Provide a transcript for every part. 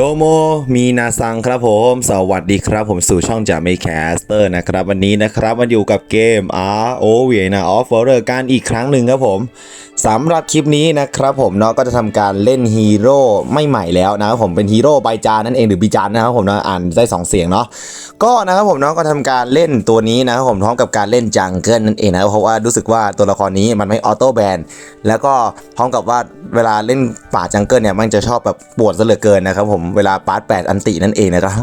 โดโมมีนาซังครับผม สวัสดีครับผมสู่ช่องจากเมแคสเตอร์นะครับ วันนี้นะครับมาอยู่กับเกม R O V N Off f o r e r การอีกครั้งหนึ่งครับผมสำหรับคลิปนี้นะครับผมเนาะก็จะทำการเล่นฮีโร่ไม่ใหม่แล้วนะครับผมเป็นฮีโร่ใบจานนั่นเองหรือบีจานนะครับผมเนาะอ่านได้สองเสียงเนาะก็นะครับผมเนาะก็ทำการเล่นตัวนี้นะครับผมพร้อมกับการเล่นจังเกิลนั่นเองนะเพราะว่ารู้สึกว่าตัวละครนี้มันไม่ออโต้แบนแล้วก็พร้อมกับว่าเวลาเล่นป่าจังเกิลเนี่ยมันจะชอบแบบปวดซะเหลือเกินนะครับผมเวลาปาร์ตแปดอันตินั่นเองนะครับ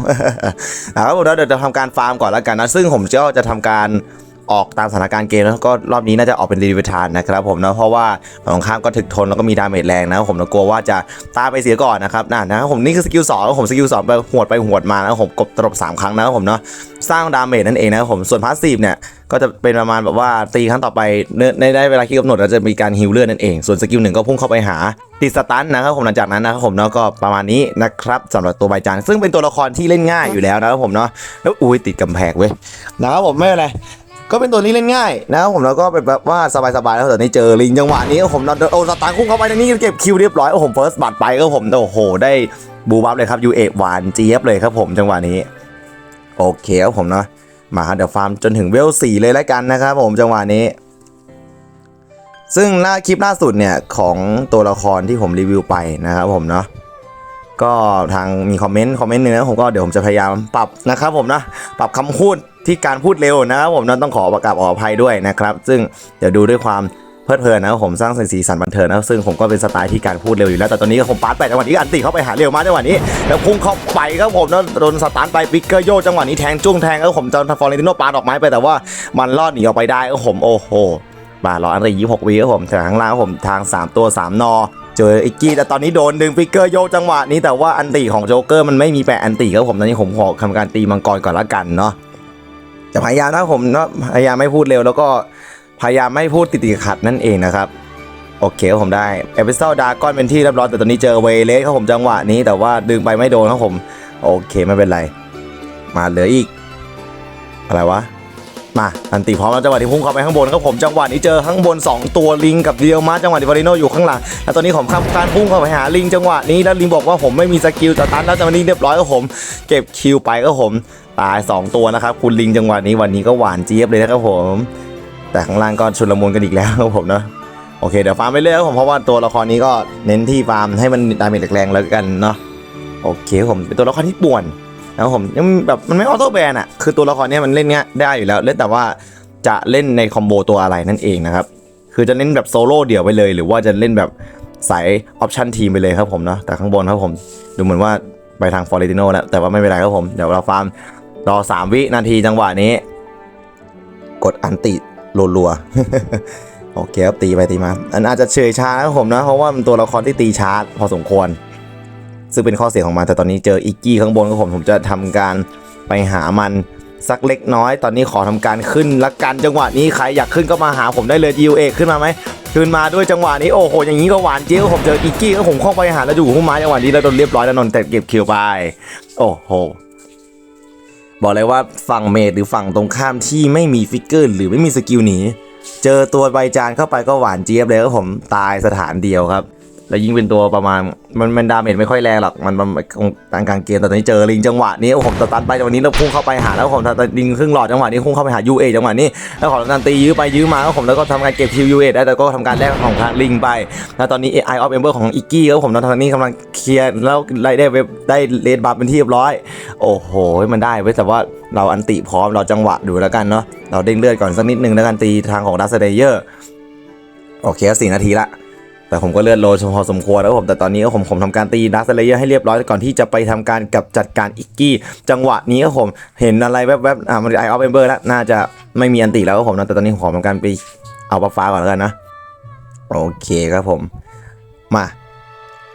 นะครับผมเดี๋ยวจะทำการฟาร์มก่อนแล้วกันนะ ซึ่งผมก็จะทำการ ออกตามสถานการณ์เกมแล้วก็รอบนี้น่าจะออกเป็นรีเวทานนะครับผมนะเพราะว่าฝั่งตรงข้ามก็ถึกทนแล้วก็มีดาเมจแรงนะครับผมนะกลัวว่าจะตายไปเสียก่อนนะครับนะนะผมนี่คือสกิลสองผมสกิลสองไปหวดไปหวดมานะครับผมกดตลบสามครั้งนะผมเนาะสร้างดาเมจนั่นเองนะผมส่วนพาสซีฟเนี่ยก็จะเป็นประมาณแบบว่าตีครั้งต่อไปเนื้อในได้เวลาที่กำหนดเราจะมีการฮิลเลือดนั่นเอง ส่วนสกิลหนึ่งก็พุ่งเข้าไปหาติดสตันนะครับผมหลังจากนั้นนะครับผมเนาะก็ประมาณนี้นะครับสำหรับตัวใบจานซึ่งเป็นตัวละครที่เล่นง่ายอยู่แล้วนะครับผมเนาะแล้วอุ้ยติดกำแพงเว้ยนะครับผมไม่เป็นไร ก็เป็นตัวนี้เล่นง่ายนะครับผมแล้วก็เป็นแบบว่าสบายๆแล้วแต่นี่เจอลิงจังหวะนี้ผมเนาโอ้สตาร์คุ้งเข้าไปในนี้เก็บคิวเรียบร้อยโอ้ผมเฟิร์สบัตไปก็ผมโอ้โหได้บูบัฟเลยครับยูเอหวานเจี๊ยบเลยครับผมจังหวะนี้ โอเคครับผมเนาะมาครับเดี๋ยวฟาร์มจนถึงเวลสี่เลยแล้วกันนะครับผมจังหวะนี้ ซึ่งล่าคลิปล่าสุดเนี่ยของตัวละครที่ผมรีวิวไปนะครับผมเนาะก็ทางมีคอมเมนต์คอมเมนต์หนึงนะผมก็เดี๋ยวผมจะพยายามปรับนะครับผมนะปรับคำพูด ที่การพูดเร็วนะครับผมนะต้องขอประกาศขออภัยด้วยนะครับ ซึ่งเดี๋ยวดูด้วยความเพลิดเพลินนะครับผมสร้างสีสันบันเทิงนะครับซึ่งผมก็เป็นสไตล์ที่การพูดเร็วอยู่แล้วแต่ตอนนี้ก็ผมปาดไปจังหวะนี้อันติเข้าไปหาเร็วมากจังหวะนี้แล้วพุ่งเข้าไปครับผมแล้วโดนสตาร์ทไปปิกเกอร์โยจังหวะนี้แทงจุ้งแทงครับผมจนฟอร์เรนติโนปาดอกไม้ไปแต่ว่ามันรอดหนีออกไปได้ครับผมโอ้โหบาทรออันตรียี่หกวีครับผมจากข้างล่างครับผมทาง 3 ตัว 3 นอเจออิกกี้แต่ตอนนี้โดนดึงฟิกเกอร์โยกจังหวะนี้แต่ว่าอันตีของโจ๊กเกอร์มันไม่มีแปะอันตีครับผมตอนนี้ผมขอทำการตีมังกรก่อนละกันเนาะ จะพยายามนะผมเนาะพยายามไม่พูดเร็ว แล้วก็พยายามไม่พูดติดติดขัดนั่นเองนะครับโอเคผมได้เอพิโซดดากอนเป็นที่เรียบร้อยแต่ตอนนี้เจอเวเลสครับผมจังหวะนี้ แต่ว่าดึงไปไม่โดนครับผม โอเคไม่เป็นไร มาเหลืออีก อะไรวะมาอันติพร้อมแล้วจังหวะที่พุ่งเข้าไปข้างบนครับผมจังหวะนี้เจอข้างบน 2 ตัวลิงกับเดียวมาจังหวะที่วาริโนอยู่ข้างหลังแล้วตอนนี้ผมข้ามการพุ่งเข้าไปหาลิงจังหวะนี้แล้วลิงบอกว่าผมไม่มีสกิลสตันแล้วจังหวะนี้เรียบร้อยก็ผม เก็บคิวไปก็ผม ตาย 2 ตัวนะครับ คุณลิงจังหวะนี้วันนี้ก็หวานเจี๊ยบเลยนะครับผม แต่ข้างล่างก็ชุลมุนกันอีกแล้วครับผมเนาะโอเคเดี๋ยวฟาร์มไปเรื่อยครับผมเพราะว่าตัวละครนี้ก็เน้นที่ฟาร์มให้มันดาเมจแรงๆแล้วกันเนาะโอเคครับผมเป็นตัวละครที่ป่วนนะครับผมยังแบบมันไม่ออโต้แบนอะคือตัวละครนี้มันเล่นเงี้ยได้อยู่แล้วเล่นแต่ว่าจะเล่นในคอมโบตัวอะไรนั่นเองนะครับคือจะเล่นแบบโซโล่เดี่ยวไปเลย หรือว่าจะเล่นแบบสายออปชันทีมไปเลยครับผมเนาะแต่ข้างบนครับผมดูเหมือนว่าไปทางฟอร์เรติโนแล้วแต่ว่าไม่เป็นไรครับผม เดี๋ยวเราฟาร์ม รอ 3 วินาทีจังหวะนี้ กดอันติรัวๆโอเคครับตีไปตีมา อันอาจจะเฉยช้าครับผมนะ เพราะว่ามันตัวละครที่ตีช้าพอสมควร ซึ่งเป็นข้อเสียของมันแต่ตอนนี้เจออิกกี้ข้างบนก็ผมผมจะทำการไปหามันสักเล็กน้อย ตอนนี้ขอทำการขึ้นละกันจังหวะนี้ใครอยากขึ้นก็มาหาผมได้เลย u เอขึ้นมาไหมขึ้นมาด้วยจังหวะนี้โอ้โหอย่างนี้ก็หวานเจี๊ยบผมเจออิกกี้ก็ผมเข้าไปหาแล้วอยู่พุ่มไม้จังหวะนี้แล้วโดนเรียบร้อยแล้วนนแต่เก็บคิวไปโอ้โห บอกเลยว่าฝั่งเมดหรือฝั่งตรงข้ามที่ไม่มีฟิกเกอร์หรือไม่มีสกิลหนี เจอตัวใบจานเข้าไปก็หวานเจี๊ยบเลยครับผมตายสถานเดียวครับ แล้วยิ่งเป็นตัวประมาณมันมันดาเมจไม่ค่อยแรงหรอกมันมันคงกลางกลางเกมแต่ตอนนี้เจอลิงจังหวะนี้โอ้ผมสตันไปจังหวะนี้แล้วพุ่งเข้าไปหาแล้วผมตัดลิงครึ่งหลอดจังหวะนี้พุ่งเข้าไปหายูเอจังหวะนี้แล้วขอทำการตียื้อไปยื้อมาแล้วผมแล้วก็ทำการเก็บคิวยูเอได้แต่ก็ทำการแลกของทางลิงไปแล้วตอนนี้ AI of Ember ของอิกกี้แล้วผมตอนนี้กำลังเคลียร์แล้วได้ได้เว็บได้เลดบัฟเป็นที่เรียบร้อย โอ้โหมันได้เว้แต่ว่าเราอันติพร้อมเราจังหวะดูแล้วกันเนาะเราเด้งเลือดก่อนสักนิดนึงแล้วกันตีทางของดัสเดเยอร์โอเคสี่นาทีละ แต่ผมก็เลือนโลพอสมควรแล้วผมแต่ตอนนี้ก็ผมผมทำการตีดัสเลเยอร์ให้เรียบร้อยก่อนที่จะไปทำการกับจัดการอิกกี้ จังหวะนี้ก็ผมเห็นอะไรแวบๆอ่ามันไอออฟเอมเบอร์แล้วน่าจะไม่มีอันติแล้วผมนะแต่ตอนนี้ผมทำการไปเอาบัฟฟ้าก่อนแล้วกันนะโอเคครับผมมา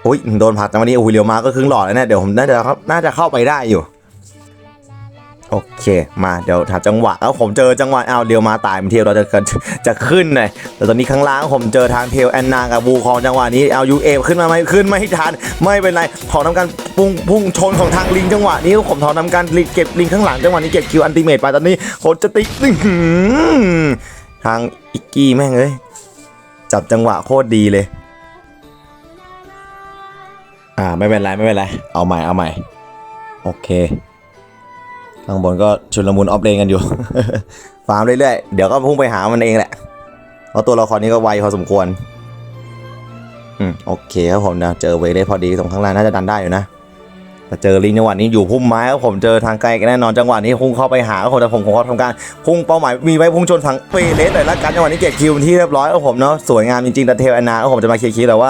อุ้ยโดนผักจังวะนี้โอ้โหเรียวมาก็ครึ่งหลอดแล้วเนี่ยเดี๋ยวผมน่าจะน่าจะเข้าไปได้อยู่ โอเค มาเดี๋ยวถาจังหวะแล้วผมเจอจังหวะเอาเดียวมาตายมันเทียวเราจะจะขึ้นเลยแต่ตอนนี้ข้างล่างผมเจอทางเทลแอนนากับบูคองจังหวะนี้เอายูเอขึ้นมาไหมขึ้นไม่ทันไม่เป็นไรขอทำการพุ่งพุ่งชนของทางลิงจังหวะนี้ผมขอนทำการเก็บลิงข้างหลังจังหวะนี้เก็บคิวอันติเมตไปตอนนี้โคจะติทางอิกกี้แม่งเอ้ยจับจังหวะโคตรดีเลย อ่าไม่เป็นไรไม่เป็นไรเอาใหม่เอาใหม่โอเค ข้างบนก็ชุนละมุนออฟเลนกันอยู่ ฟาร์มเรื่อยๆ เดี๋ยวก็พุ่งไปหามันเองแหละ เพราะตัวละครนี้ก็ไวพอสมควร อืม โอเคครับผมนะ เจอเวเลสพอดีตรงข้างล่างน่าจะดันได้อยู่นะ แต่เจอลิงจังหวะนี้อยู่พุ่มไม้ครับผมเจอทางไกลแน่นอนจังหวะนี้พุ่งเข้าไปหาครับผมแต่ผมคงทำการพุ่งเป้าหมายมีไว้พุ่งชนทางเวเลสเลยละกันจังหวะนี้เก็บคิวที่เรียบร้อยครับผมเนาะสวยงามจริงๆแต่เทลแอนนาครับผมจะมาเคลียร์คิวแต่ว่า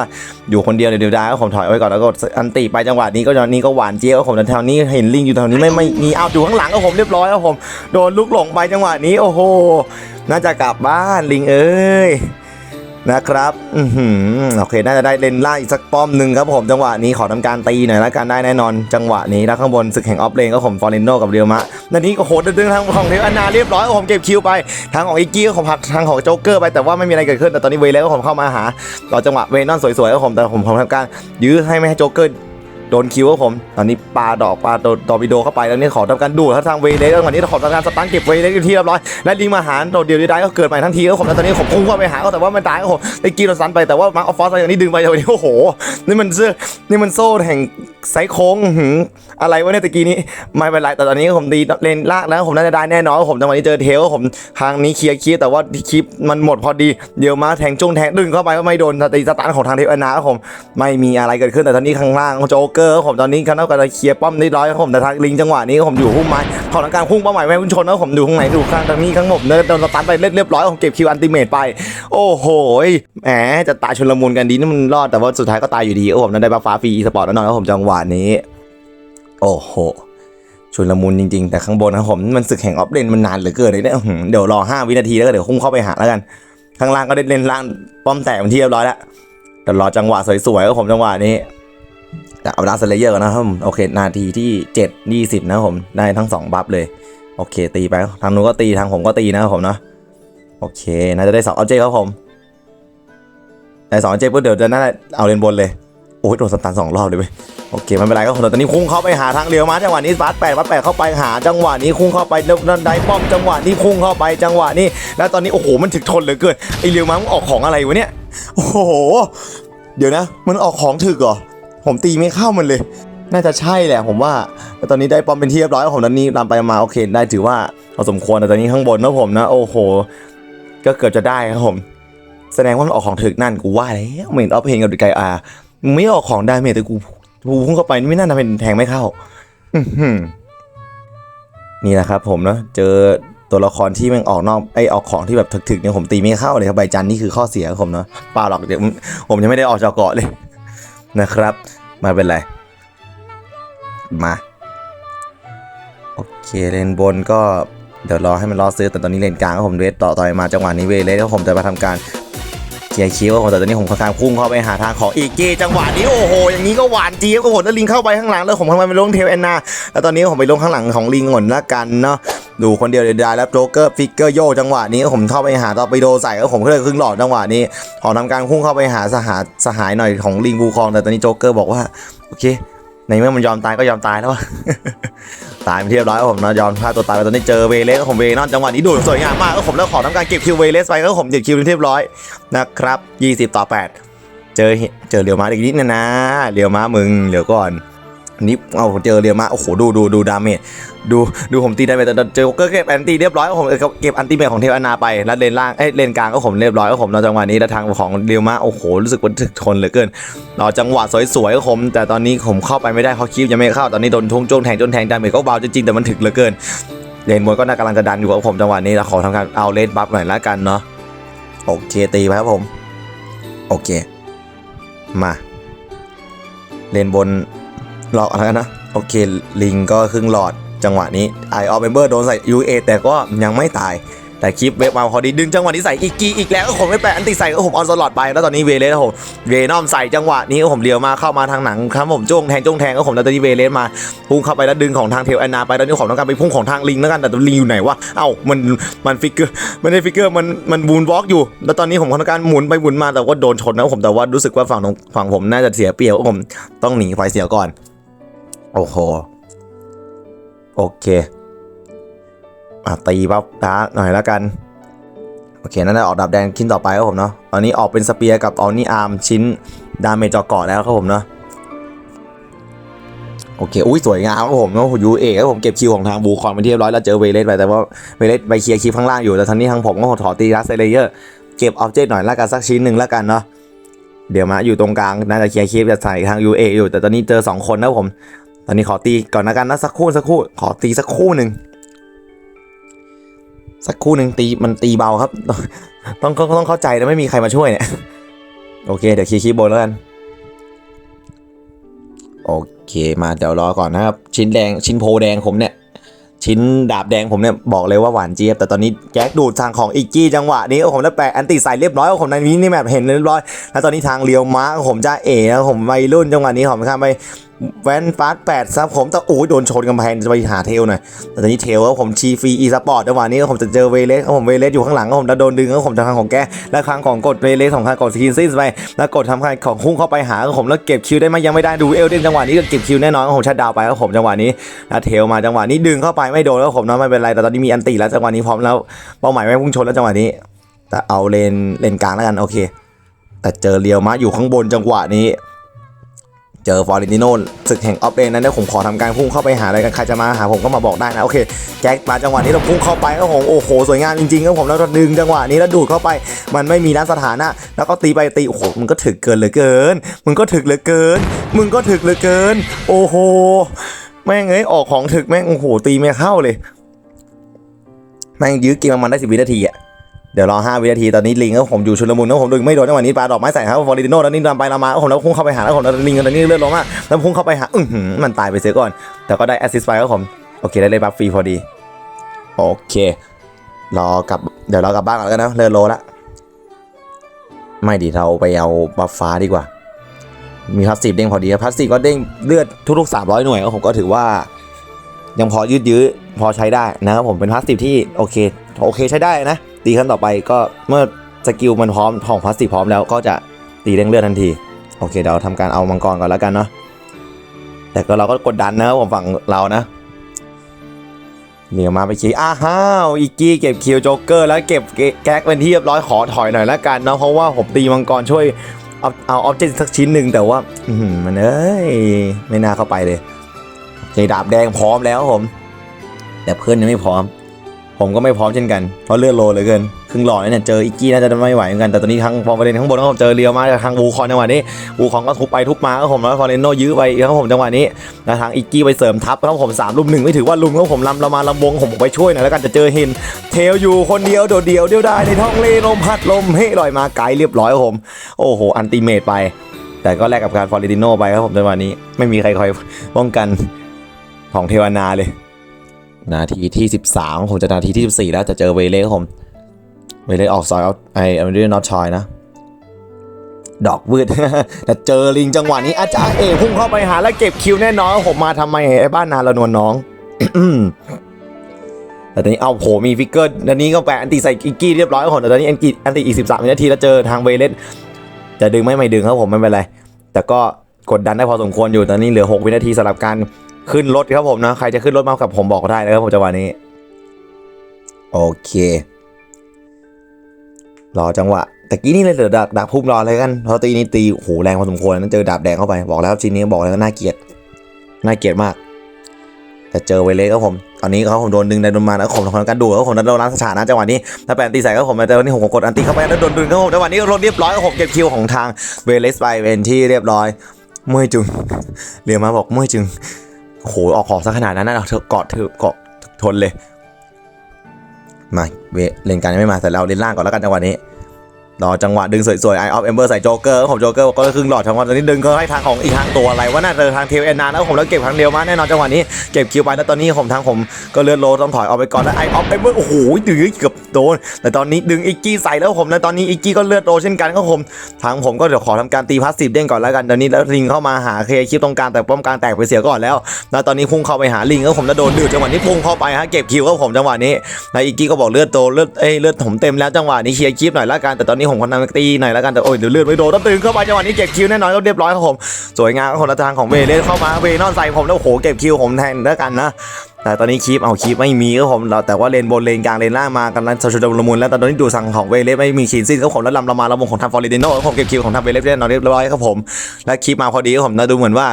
อยู่คนเดียวเดี๋ยวได้ครับผมถอยไว้ก่อนแล้วก็อันติไปจังหวะนี้ก็จังหวะนี้ก็หวานเจี๊ยบครับผมแต่แถวนี้เห็นลิงอยู่แถวนี้ไม่ไม่มีเอาอยู่ข้างหลังครับผมเรียบร้อยครับผมโดนลูกหลงไปจังหวะนี้โอ้โหน่าจะกลับบ้านลิงเอ้ย นะครับอืมโอเค น่าจะได้เลนล่างอีกสักป้อมหนึ่งครับผม จังหวะนี้ขอทำการตีหน่อยแล้วกันได้แน่นอน จังหวะนี้แล้วข้างบนศึกแห่งออฟเลนก็ผมฟอร์เรนโนกับเรียวมะนันนี้ก็โหดดึงทางของเทวอนาเรียบร้อยก็ผมเก็บคิวไป ทางของอีกี้ก็ผมผักทางของโจ๊กเกอร์ไปแต่ว่าไม่มีอะไรเกิดขึ้นแต่ตอนนี้เวเลสก็ผมเข้ามาหาต่อจังหวะเวนอนสวยๆก็ผมแต่ผมผมทำการยื้อให้ไม่ให้โจ๊กเกอร์ โดนคิวครับผม ตอนนี้ปลาดอกปลาโดตอวิโดเข้าไปแล้วนี่ขอทำการดูดทางเวเลสแล้วตอนนี้ขอทำการสตันเก็บเวเลสที่เรียบร้อย และลิงมาหารโดดเดียวได้ก็เกิดใหม่ทั้งทีครับผมแล้วตอนนี้ผมพุ่งเข้าไปหาเขาแต่ว่ามันตายครับผมไอ้กีโดนสันไปแต่ว่ามาร์คออฟฟอสอย่างนี้ดึงไปอย่างนี้โอ้โห นี่มันเสื้อนี่มันโซ่แห่งไซโค้งอะไรวะเนี่ยตะกี้นี้ไม่เป็นไรแต่ตอนนี้ผมตีเลนลากแล้วผมน่าจะได้แน่นอนผมจังหวะนี้เจอเทลผมทางนี้เคลียร์คีแต่ว่าคลิปมันหมดพอดีเดี๋ยวมาแทงจ้งแทงดึงเข้าไปก็ไม่โดนตีสตันของทางเทปอนาครับผมไม่มีอะไรเกิดขึ้นแต่ตอนนี้ข้างล่างโจ๊กเกอร์ผมตอนนี้เขาต้องการเคลียร์ป้อมได้ร้อยผมแต่ทางลิงจังหวะนี้ผมอยู่หุ้มไม้ขอทางการพุ่งเป้าหมายไม่ให้พุ่งชนแล้วผมดูข้างไหนดูข้างทางนี้ข้างผมเนินโดนสตันไปเรียบร้อยผมเก็บคิวอันติเมตไป โอ้โหแหมจะตายชนละมุนกันดีนี่มันรอดแต่ว่าสุดท้ายก็ตายอยู่ดีโอ้ผมนั่นได้บัฟฟ้าฟรีสปอร์ตแน่นอนครับผมจังหวะนี้ โอ้โหชุนละมุนจริงๆ แต่ข้างบนนะผมมันศึกแห่งออฟเลนมันนานเหลือเกินเลยเนี่ยเดี๋ยวรอ 5 วินาทีแล้วก็เดี๋ยวคุ้งเข้าไปหาแล้วกัน ข้างล่างก็ได้เล่นล่างป้อมแตกเป็นที่เรียบร้อยแล้วเดี๋ยวรอจังหวะสวยๆครับผมจังหวะนี้ เอาดาสเลเยอร์ก่อนนะครับผมโอเค นาทีที่ 7 20 นะครับผมได้ทั้ง 2 บัฟเลย โอเค ตีไป ทางนู้นก็ตีทางผมก็ตีนะครับผมเนาะโอเค น่าจะได้2ออบเจกครับผมได้2ออบเจกต์ปุ๊บเดี๋ยวจะน่าเอาเลนบนเลย โอ้ยโดนสตันสองรอบเลยเว้ยโอเคไม่เป็นไรก็คนตอนนี้คุ้งเข้าไปหาทางเรียวมาจังหวะนี้บัสแปดบัสแปดเข้าไปหาจังหวะนี้คุ้งเข้าไปนั่นได้ป้อมจังหวะนี้คุ้งเข้าไปจังหวะนี้ แล้วตอนนี้โอ้โหมันถึกทนเหลือเกินไอเรียวมามันออกของอะไรวะเนี่ยโอ้โห เดี๋ยวนะ มันออกของถึกเหรอ ผมตีไม่เข้ามันเลย น่าจะใช่แหละผมว่าแต่ตอนนี้ได้ปอมเป็นที่เรียบร้อยแล้วผมตอนนี้ลำไปมาโอเค ได้ถือว่าพอสมควรแต่ตอนนี้ข้างบนนะผมนะ โอ้โห ก็เกือบจะได้ครับผม แสดงว่ามันออกของถึกนั่นกูว่าแล้วเมนออฟเพลงกับดิไกอาไม่ออกของได้เมจแต่กูกูพุ่งเข้าไปนี่ไม่น่าจะเป็นแทงไม่เข้านี่แหละครับผมเนาะเจอตัวละครที่มันออกนอกไอออกของที่แบบถึกๆเนี่ยผมตีไม่เข้าเลยครับใบจันนี่คือข้อเสียของผมเนาะเปล่าหรอกเดี๋ยวผมผมยังไม่ได้ออกจากเกาะเลย นะครับ มาเป็นไร มา โอเคเลนบนก็เดี๋ยวรอให้มันรอซื้อแต่ตอนนี้เลนกลางก็ผมเวทต่อต่อยมาจังหวะนี้เวเลยแล้วผมจะมาทำการเคลียร์คิวครับผมแต่ตอนนี้ผมค่อนข้างพุ่งเข้าไปหาทางของอีกเกจังหวะนี้โอ้โหอย่างนี้ก็หวานเจี๊ยบกับผมแล้วลิงเข้าไปข้างหลังแล้วผมทำไมไปลงเทลแอนนาแล้วตอนนี้ผมไปลงข้างหลังของลิงก่อนละกันเนาะ ดูคนเดียวเดียวได้แล้วโจ๊กเกอร์ฟิกเกอร์โยจังหวะนี้ผมเข้าไปหาต่อไปโดใส่แล้วผมก็เลยครึ่งหลอดจังหวะนี้ขอทำการพุ่งเข้าไปหาสหายสหายหน่อยของลิงบูคองแต่ตอนนี้โจ๊กเกอร์บอกว่าโอเคในเมื่อมันยอมตายก็ยอมตายแล้วตายไปเรียบร้อยแล้วผมนะยอมฆ่าตัวตายไปตอนนี้เจอเวเลสก็ผมเวนอนจังหวะนี้ดูสวยงามมากก็ผมแล้วขอทำการเก็บคิวเวเลสไปก็ผมเก็บคิวเรียบร้อยนะครับ 20 ต่อ 8 เจอเห็นเจอเรียวมาอีกนิดนะนะเรียวมามึงเดี๋ยวก่อน นี่เอาเจอเรียมาโอ้โหดูดูดูดาเมจดูดูผมตีดาเมจแต่เจอก็เก็บแอนตี้เรียบร้อยผมเก็บอันตี้เมจของเทวอนาไปแล้วเลนล่างเอ้ยเลนกลางก็ผมเรียบร้อยก็ผมในจังหวะนี้แล้วทางของเรียมาโอ้โหรู้สึกว่าถึกทนเหลือเกินรอจังหวะสวยๆก็ผม แต่ตอนนี้ผมเข้าไปไม่ได้เขาคลิปยังไม่เข้าตอนนี้โดนทุ่งโจงแทงจนแทงดาเมจก็เบาจริงๆแต่มันถึกเหลือเกินเลนบนก็น่ากำลังจะดันอยู่กับผมจังหวะนี้แล้วขอทำการเอาเลนบัฟหน่อยละกันเนาะโอเคตีไปครับผม โอเค มา เลนบน หลอกอะไรนะ โอเค ลิงก็ครึ่งหลอดจังหวะนี้ไอออฟเมมเบอร์โดนใส่ UA แต่ก็ยังไม่ตาย แต่คลิปเวฟมาพอดีดึงจังหวะนี้ใส่อีกกีอีกแล้วก็ผมไม่แปะอันติใส่ก็ผมออนสลอดไปแล้วตอนนี้เวเลสผมเวนอมใส่จังหวะนี้ก็ผมเลี้ยวมาเข้ามาทางหนังครับผมจ้วงแทงจ้วงแทงก็ผมแล้วตอนนี้เวเลสมาพุ่งเข้าไปแล้วดึงของทางเทลแอนนาไปแล้วนี่ผมต้องการไปพุ่งของทางลิงแล้วกันแต่ตัวลิงอยู่ไหนวะเอ้ามันมันฟิกเกอร์ไม่ได้ฟิกเกอร์มันมันบูนวอล์กอยู่ แล้วตอนนี้ผมต้องการหมุนไปหมุนมาแต่ว่าโดนชนนะผมแต่ว่ารู้สึกว่าฝั่งของฝั่งผมน่าจะเสียเปรียบผมต้องหนีไฟเสียก่อน โอ้โห โอเคอะตีปั๊บดาหน่อยแล้วกัน โอเค นั่นได้ออกดาบแดงชิ้นต่อไปครับผมเนาะตอนนี้ออกเป็นสเปียร์กับออนี่อาร์มชิ้นดาเมจจอเกาะแล้วครับผมเนาะโอเค อุ้ยสวยงามครับผมแล้วผมยูเอครับผมเก็บคิวของทางบูคอนไปที่เรียบร้อยแล้วเจอเวเลสไปแต่ว่าเวเลสไปเคลียร์คลิปข้างล่างอยู่แต่ทางนี้ทางผมก็ขอดตีรัสเลเยอร์เก็บออบเจกต์หน่อยละกันสักชิ้นหนึ่งละกันเนาะเดี๋ยวมาอยู่ตรงกลางน่าจะเคลียร์คลิปจะใส่ทางยูเออยู่ แต่ตอนนี้เจอสองคนนะผม ตอนนี้ขอตีก่อนละกันนะสักครู่สักครู่ขอตีสักครู่หนึ่งสักครู่หนึ่งตีมันตีเบาครับต้องต้องต้องเข้าใจนะไม่มีใครมาช่วยเนี่ยโอเคเดี๋ยวคีย์คลิปบนแล้วกันโอเคมาเดี๋ยวรอก่อนนะครับ ชิ้นแดงชิ้นโพแดงผมเนี่ย ชิ้นดาบแดงผมเนี่ยบอกเลยว่าหวานเจี๊ยบแต่ตอนนี้แก๊กดูดทางของอีกกี้จังหวะนี้ผมแล้วแปะแอนตี้ใส่เรียบร้อยผมในนี้นี่แบบเห็นเรียบร้อยแล้วตอนนี้ทางเลียวม้าผมจะเอ๋ผมวัยรุ่นจังหวะนี้ผมข้ามไป แวนฟาสแปดซับผมแต่โอ้ยโดนชนกำแพงจะไปหาเทลหน่อยแต่ตอนนี้เทลแล้วผมชีฟรีอีสปอร์ตจังหวะนี้ผมจะเจอเวเลสผมเวเลสอยู่ข้างหลังผมจะโดนดึงแล้วผมจะทางของแกและครั้งของกดเวเลสของทางกดสกินซิสไปแล้วกดทำให้ของพุ่งเข้าไปหาผมแล้วเก็บคิวได้ไหมยังไม่ได้ดูเอลเดนจังหวะนี้ก็เก็บคิวแน่นอนผมชัดดาวไปแล้วผมจังหวะนี้แล้วเทลมาจังหวะนี้ดึงเข้าไปไม่โดนแล้วผมนะไม่เป็นไรแต่ตอนนี้มีอันตีแล้วจังหวะนี้พร้อมแล้วเป้าหมายไม่พุ่งชนแล้วจังหวะนี้ แต่เอาเลนเลนกลางแล้วกันโอเค แต่เจอเรียวมาอยู่ข้างบนจังหวะนี้ เจอฟอร์เรนติโนศึกแห่งออฟเลนนั้นเนี่ยผมขอทำการพุ่งเข้าไปหาอะไรกันใครจะมาหาผมก็มาบอกได้นะโอเคแจ็คมาจังหวะนี้เราพุ่งเข้าไปก็ผมโอ้โหสวยงามจริงๆครับผมแล้วก็ดึงจังหวะนี้แล้วดูดเข้าไป มันไม่มีด้านสถานะ แล้วก็ตีไปตีโอ้โหมึงก็ถึกเกินเหลือเกินมึงก็ถึกเหลือเกิน มึงก็ถึกเหลือเกิน โอ้โหแม่งเอ้ยออกของถึกแม่งโอ้โหตีไม่เข้าเลยแม่งยื้อเกมประมาณได้สิบวินาทีอะ เดี๋ยวรอ5วินาทีตอนนี้ลิงก็ผมอยู่ชุลมุนแล้วผมดึงไม่โดนจังหวะนี้ปาดอกไม้ใส่ครับฟอร์ดิโน่แล้วนี่นำไปนำมาแล้วผมแล้วพุ่งเข้าไปหาแล้วผมแล้วลิงตอนนี้เลือดลงมากแล้วพุ่งเข้าไปหาอื้อหือมันตายไปเสียก่อน แต่ก็ได้แอสซิสต์ไปครับผมโอเคได้เลยบัฟฟรีพอดีโอเครอกลับเดี๋ยวเรากลับบ้านก่อนกันนะเลือดโลละไม่ดีเราไปเอาบัฟฟ้าดีกว่า มีพาสซีฟเด้งพอดีพาสซีฟก็เด้งเลือดทุกๆ300หน่วยก็ผมก็ถือว่า ยังพอยืดยื้อพอใช้ได้นะครับผมเป็นพาสซีฟที่โอเคโอเคใช้ได้นะ ตีขั้นต่อไปก็เมื่อสกิลมันพร้อมของพลาสซีฟพร้อมแล้วก็จะตีเร่งเลือดทันที โอเคเดี๋ยวทำการเอามังกรก่อนแล้วกันเนาะแต่ก็เราก็กดดันนะครับผมฝั่งเรานะเดี๋ยวมาไปคีอ้าฮ้าวอีกกี้เก็บคิวโจ๊กเกอร์แล้วเก็บแก๊กเป็นที่เรียบร้อยขอถอยหน่อยแล้วกันเนาะเพราะว่าผมตีมังกรช่วยเอาเอาออบเจกต์สักชิ้นหนึ่งแต่ว่าอืมันเอ้ยไม่น่าเข้าไปเลยโอเคดาบแดงพร้อมแล้วผม แต่เพื่อนยังไม่พร้อม ผมก็ไม่พร้อมเช่นกัน เพราะเลือดโลเลยเกิน ครึ่งหลอดเนี่ยเจออีกกี้น่าจะไม่ไหวเหมือนกัน แต่ตอนนี้ทางฟอร์เรนข้างบนก็ผมเจอเรียวมากทางวูคอนจังหวะนี้วูคอนก็ทุบไปทุบมาก็ผมแล้วฟอร์เรนโนยื้อไปครับผมจังหวะนี้แล้วทางอีกกี้ไปเสริมทัพครับผมสามลุมหนึ่งไม่ถือว่าลุมครับผมลำเรามาลำวงผมไปช่วยหน่อยแล้วกันจะเจอเฮนเทลอยู่คนเดียวโดดเดียวเดียวได้ในท้องเลลมพัดลมเฮ้ลอยมาไกลเรียบร้อยครับผมโอ้โหอันติเมตไป แต่ก็แลกกับการฟอร์เรนโนไปครับผมจังหวะนี้ไม่มีใครคอยป้องกันของเทวนาเลย นาทีที่ 13ผมจะนาทีที่ 14 แล้วจะเจอเวเล่ครับผม เวเล่ออกซอยเอาไอเอเมรินอตชอยนะ ดอกวืดแต่เจอลิงจังหวะนี้อาจารย์เอกพุ่งเข้าไปหาแล้วเก็บคิวแน่นอนผมมาทำไมไอ้บ้านนาละนวลน้องแต่ตอนนี้เอาโหมีฟิกเกอร์ตอนนี้ก็แปะอันตีใส่กิกกี้เรียบร้อยแล้วผมแต่ตอนนี้อันตีอันตีอีก13วินาทีแล้วเจอทางเวเลสจะดึงไม่ไม่ดึงครับผมไม่เป็นไร แต่ก็กดดันได้พอสมควรอยู่ตอนนี้เหลือ 6 วินาทีสำหรับการ ขึ้นรถครับผมนะ ใครจะขึ้นรถมากับผมบอกได้นะครับผมจังหวะนี้ โอเค รอจังหวะแต่กี้นี่เลยเดี๋ยวดักดักพุ่มรอเลยกันเพราะตีนี้ตีโหแรงพอสมควรนั้นเจอดาบแดงเข้าไปบอกแล้วชิ้นนี้บอกแล้วน่าเกลียดน่าเกลียดมาก แต่เจอเวเลสครับผม ตอนนี้เขาผมโดนดึงได้โดนมาแล้วผมทำการดูดแล้วผมโดนล้างสถานะจังหวะนี้ถ้าแปนตีใส่ก็ผมแต่วันนี้ผมกดอันตีเข้าไปแล้วโดนดึงเขาผมจังหวะนี้รถเรียบร้อยก็ผมเก็บคิวของทางเวเลสไปเป็นที่เรียบร้อยเมื่อยจึงเรียมาบอกเมื่อยจึง โอ้โหออกของซะขนาดนั้นนะเธอกอดเธอเกาะทนเลย มาเวเลนการยังไม่มาแต่เราเลนล่างก่อนแล้วกันจังหวะนี้ รอจังหวะดึงสวยๆไอออฟเอมเบอร์ใส่โจ๊กเกอร์ผมโจ๊กเกอร์ก็ครึ่งหลอดจังหวะตอนนี้ดึงก็ให้ทางของอีกทางตัวอะไรว่าน่าจะทางเทลเอ็นนานแล้วผมแล้วเก็บครั้งเดียวมาแน่นอนจังหวะนี้เก็บคิวไปแล้วตอนนี้ผมทางผมก็เลื่อนโลต้องถอยออกไปก่อนแล้วไอออฟเอมเบอร์โอ้โหดึงเกือบโดนแต่ตอนนี้ดึงอีกกี้ใส่แล้วผมแล้วตอนนี้อีกกี้ก็เลือดโดนเช่นกันก็ผมทางผมก็เดี๋ยวขอทำการตีพาสซีฟเด้งก่อนแล้วกันตอนนี้แล้วลิงเข้ามาหาเคียร์คลิปตรงกลางแต่ป้อมกลางแตกไปเสียก่อนแล้วแล้วตอนนี้พุ่งเข้าไปหาลิงก็ผมแล้วโดนดืดจังหวะนี้พุ่งเข้าไปฮะเก็บคิวก็ผมจังหวะนี้นายอีกกี้ก็บอกเลือดโตเลือดเอ้ยเลือดผมเต็มแล้วจังหวะนี้เคลียร์คลิปหน่อยละกันแต่ตอนนี้ผมคนนำตีหน่อยและกันแต่โอ้ยเดี๋ยวเลือดไม่โดนต้องตึงเข้าไปจังหวะนี้เก็บคิวแน่นอนก็เรียบร้อยครับผมสวยงามครับคนละทางของเวเลสเข้ามาเวนอนใส่ผมแล้วโอ้โหเก็บคิวผมแทนแล้วกันนะแต่ตอนนี้คลิปเอาคลิปไม่มีก็ผมเราแต่ว่าเลนบนเลนกลางเลนล่างมากันนั้นชชุดละมุนแล้วตอนนี้ดูสั่งของเวเลสไม่มีคีนซินก็ผมแล้วลำเรามาเราวงของทางฟอร์เรนโน่ผมเก็บคิวของทางเวเลสเรียบร้อยครับผมและคลิปมาพอดีครับผมนะดูเหมือนว่า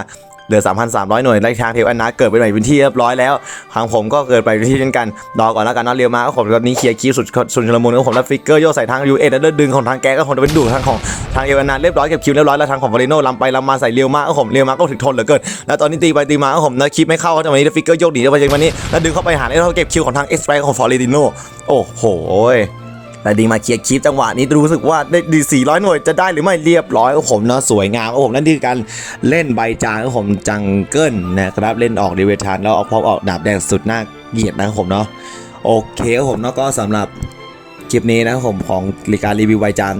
เหลือ 3,300 หน่วยไล่ทางเทวอนนาเกิดไปใหม่เป็นที่เรียบร้อยแล้ว ทางผมก็เกิดไปเป็นที่เช่นกันรอก่อนแล้วกันนะเรียวมาก็ผมตอนนี้เคลียร์คีสุดสุดชลมุนก็ผมแล้วฟิกเกอร์โยใส่ทางยูเอ็ดแล้วดึงของทางแกก็ผมจะเป็นดูทางของทางเอวานาเรียบร้อยเก็บคิวเรียบร้อยแล้วทางของวาเลโนลำไปลำมาใส่เรียวมาก็ผมเรียวมาก็ถึงทนเหลือเกินแล้วตอนนี้ตีไปตีมาก็ผมนะคลิปไม่เข้าจังหวะนี้ฟิกเกอร์โยกหนีไปจังหวะนี้แล้วดึงเข้าไปหาแล้วเขาเก็บคิวของทางเอ็กซ์ไของฟอริโนโอ้โห แต่ดีมาเคลียร์คลิปจังหวะนี้รู้สึกว่าได้ดี400 หน่วยจะได้หรือไม่เรียบร้อยของผมเนาะสวยงามของผมนั่นคือการเล่นใบจางของผมจังเกิลนะครับเล่นออกดีเวทานแล้วเอาพร้อมออกดาบแดงสุดหน้าเกลียดนะครับผมเนาะโอเคครับผมเนาะก็สำหรับคลิปนี้นะครับผมของการรีวิวใบจาง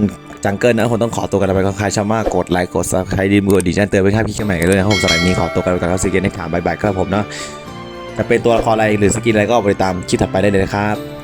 จังเกิลนะครับผมต้องขอตัวกันไปก็ใครชอบมากกดไลค์กดซับใครดีมือดีแจ้งเตือนไว้ครับพี่ขึ้นใหม่กันเลยนะครับผมสำหรับนี้ขอตัวกันไปก่อนครับซีเกนในถามบายบายครับผมเนาะจะเป็นตัวละครอะไรหรือสกินอะไรก็ไปตามคลิปถัดไปได้เลยนะครับ